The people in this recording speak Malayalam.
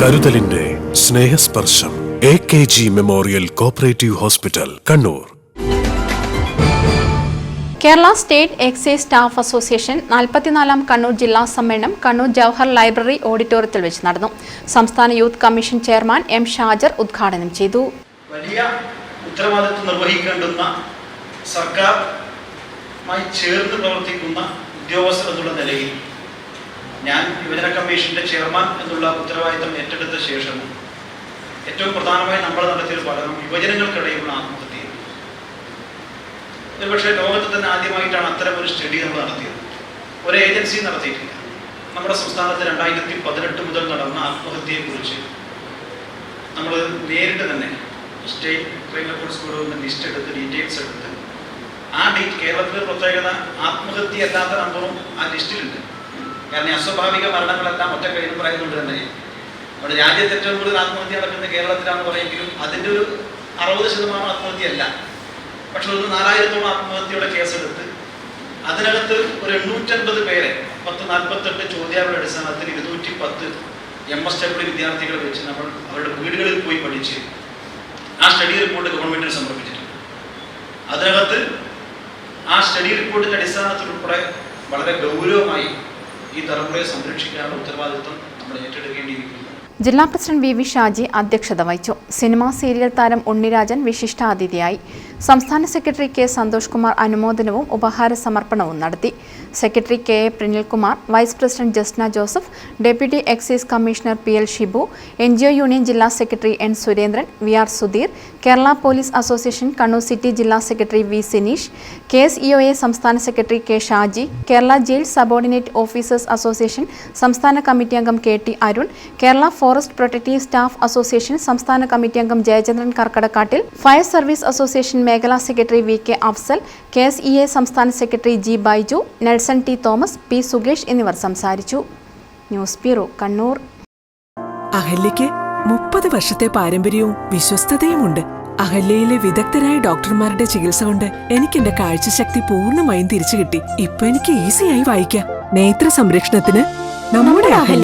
കരുതലിന്റെ Snehasparsham. A K G memorial cooperative hospital Kannur. Kerala state excise staff association നാൽപ്പത്തിനാലാം Kannur ജില്ലാ സമ്മേളനം കണ്ണൂർ ജവഹർ ലൈബ്രറി ഓഡിറ്റോറിയത്തിൽ വെച്ച് നടന്നു. സംസ്ഥാന youth commission chairman M Shajar ഉദ്ഘാടനം ചെയ്തു. വലിയ ഉത്തരവാദിത്വം നിർവഹിക്കേണ്ടുന്ന സർക്കാർ ചേർന്ന് പ്രവർത്തിക്കുന്ന ഉദ്യോഗസ്ഥർ എന്നുള്ള നിലയിൽ ഞാൻ യുവജന കമ്മീഷന്റെ ചെയർമാൻ എന്നുള്ള ഉത്തരവാദിത്തം ഏറ്റെടുത്ത ശേഷം ഏറ്റവും പ്രധാനമായി നമ്മൾ നടത്തിയ ഒരു പഠനം യുവജനങ്ങൾക്കിടയിലുള്ള ആത്മഹത്യയാണ്. ഒരുപക്ഷെ ലോകത്ത് തന്നെ ആദ്യമായിട്ടാണ് അത്തരം ഒരു സ്റ്റഡി നമ്മൾ നടത്തിയത്. ഒരു ഏജൻസി നടത്തിയിട്ടില്ല. നമ്മുടെ സംസ്ഥാനത്ത് രണ്ടായിരത്തി പതിനെട്ട് മുതൽ നടന്ന ആത്മഹത്യയെക്കുറിച്ച് നമ്മൾ നേരിട്ട് തന്നെ സ്റ്റേറ്റ് ക്രൈം ലിസ്റ്റ് എടുത്ത് ഡീറ്റെയിൽസ് എടുത്ത് ആ ഡേറ്റ് കേരളത്തിലെ പ്രത്യേകത ആത്മഹത്യ അല്ലാത്ത നമ്പറും ആ ലിസ്റ്റിലുണ്ട് കാരണം അസ്വാഭാവിക മരണങ്ങളെല്ലാം ഒറ്റ കയ്യിൽ പറയുന്നുണ്ട് തന്നെ. നമ്മുടെ രാജ്യത്ത് ഏറ്റവും കൂടുതൽ ആത്മഹത്യ നടക്കുന്നത് കേരളത്തിലാണെന്ന് പറയുമെങ്കിലും അതിന്റെ ഒരു അറുപത് ശതമാനം ആത്മഹത്യ അല്ല പക്ഷെ ഒരു നാലായിരത്തോളം ആത്മഹത്യയുടെ കേസെടുത്ത് അതിനകത്ത് ഒരു എണ്ണൂറ്റൻപത് പേരെ പത്ത് നാൽപ്പത്തെട്ട് ചോദ്യാവലിയുടെ അടിസ്ഥാനത്തിൽ ഇരുന്നൂറ്റി പത്ത് എം എസ് ഡബ്ല്യു വിദ്യാർത്ഥികളെ വെച്ച് നമ്മൾ അവരുടെ വീടുകളിൽ പോയി പഠിച്ച് ആ സ്റ്റഡി റിപ്പോർട്ട് ഗവൺമെന്റിന് സമർപ്പിച്ചിട്ടുണ്ട്. അതിനകത്ത് ആ സ്റ്റഡി റിപ്പോർട്ടിന്റെ അടിസ്ഥാനത്തിൽ ഉൾപ്പെടെ വളരെ ഗൗരവമായി ഈ തലമുറയെ സംരക്ഷിക്കാനുള്ള ഉത്തരവാദിത്വം നമ്മൾ ഏറ്റെടുക്കേണ്ടിയിരിക്കുന്നു. ജില്ലാ പ്രസിഡന്റ് വി വി ഷാജി അധ്യക്ഷത വഹിച്ചു. സിനിമാ സീരിയൽ താരം ഉണ്ണിരാജൻ വിശിഷ്ടാതിഥിയായി. സംസ്ഥാന സെക്രട്ടറി കെ സന്തോഷ് കുമാർ അനുമോദനവും ഉപഹാര സമർപ്പണവും നടത്തി. Secretary K A Pranilkumar vice president Jasna Joseph deputy excise commissioner P L Shibu N union ജില്ലാ secretary N Surendran V R Sudheer Kerala police association Kannur city ജില്ലാ secretary V Sineesh K S E O A സംസ്ഥാന secretary K Shaji Kerala jail subordinate officers association സംസ്ഥാന കമ്മിറ്റി അംഗം K T Arun Kerala forest protective staff association സംസ്ഥാന കമ്മിറ്റി അംഗം Jayachandran Karkadakattil fire service association മേഖലാ secretary V K Afzal K S E A സംസ്ഥാന secretary G Baiju Nelson T Thomas P സുഗേഷ് എന്നിവർ സംസാരിച്ചു. News bureau Kannur. അഹല്യയ്ക്ക് മുപ്പത് വർഷത്തെ പാരമ്പര്യവും വിശ്വസ്തതയുമുണ്ട്. അഹല്യയിലെ വിദഗ്ധരായ ഡോക്ടർമാരുടെ ചികിത്സ കൊണ്ട് എനിക്ക് എന്റെ കാഴ്ചശക്തി പൂർണമായും തിരിച്ചു കിട്ടി ഇപ്പൊ എനിക്ക് ഈസിയായി വായിക്കാം. നേത്ര സംരക്ഷണത്തിന് നമ്മുടെ അഹല്യ